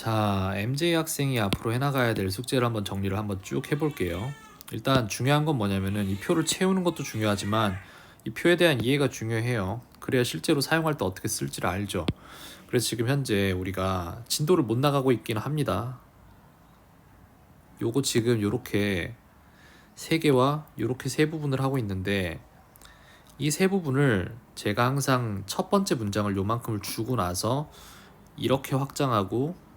자, MJ 학생이 앞으로 해나가야 될 숙제를 한번 정리를 한번 쭉 해볼게요. 일단 중요한 건 뭐냐면은 이 표를 채우는 것도 중요하지만 이 표에 대한 이해가 중요해요. 그래야 실제로 사용할 때 어떻게 쓸지를 알죠. 그래서 지금 현재 우리가 진도를 못 나가고 있긴 합니다. 요거 지금 요렇게 세 개와 요렇게 세 부분을 하고 있는데 이 세 부분을 제가 항상 첫 번째 문장을 요만큼을 주고 나서 이렇게 확장하고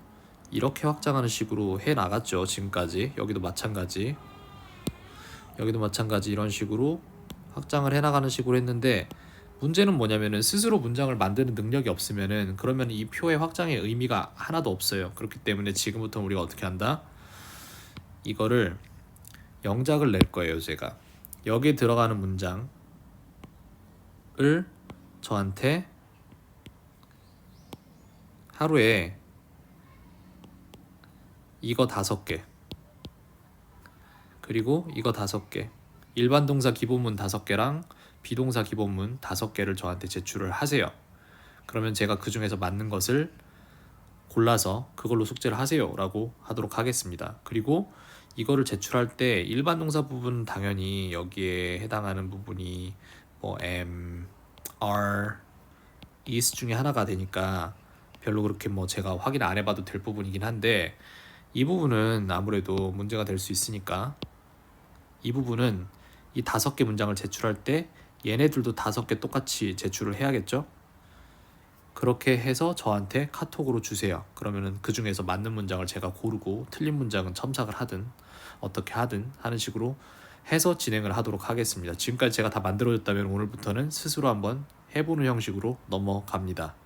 이렇게 확장하는 식으로 해 나갔죠 지금까지. 여기도 마찬가지. 여기도 마찬가지 이런 식으로 확장을 해 나가는 식으로 했는데 문제는 뭐냐면은 스스로 문장을 만드는 능력이 없으면은 그러면 이 표의 확장의 의미가 하나도 없어요. 그렇기 때문에 지금부터 우리가 어떻게 한다? 이거를 영작을 낼 거예요 제가. 여기에 들어가는 문장을 저한테 하루에 이거 다섯 개 그리고 이거 다섯 개 일반 동사 기본문 다섯 개랑 비동사 기본문 다섯 개를 저한테 제출을 하세요. 그러면 제가 그 중에서 맞는 것을 골라서 그걸로 숙제를 하세요라고 하도록 하겠습니다. 그리고 이거를 제출할 때 일반 동사 부분 당연히 여기에 해당하는 부분이 뭐 M, R, is 중에 하나가 되니까 별로 그렇게 뭐 제가 확인 안 해봐도 될 부분이긴 한데 이 부분은 아무래도 문제가 될 수 있으니까 이 부분은 이 다섯 개 문장을 제출할 때 얘네들도 다섯 개 똑같이 제출을 해야겠죠? 그렇게 해서 저한테 카톡으로 주세요. 그러면은 그 중에서 맞는 문장을 제가 고르고 틀린 문장은 첨삭을 하든 어떻게 하든 하는 식으로 해서 진행을 하도록 하겠습니다. 지금까지 제가 다 만들어졌다면 오늘부터는 스스로 한번 해보는 형식으로 넘어갑니다.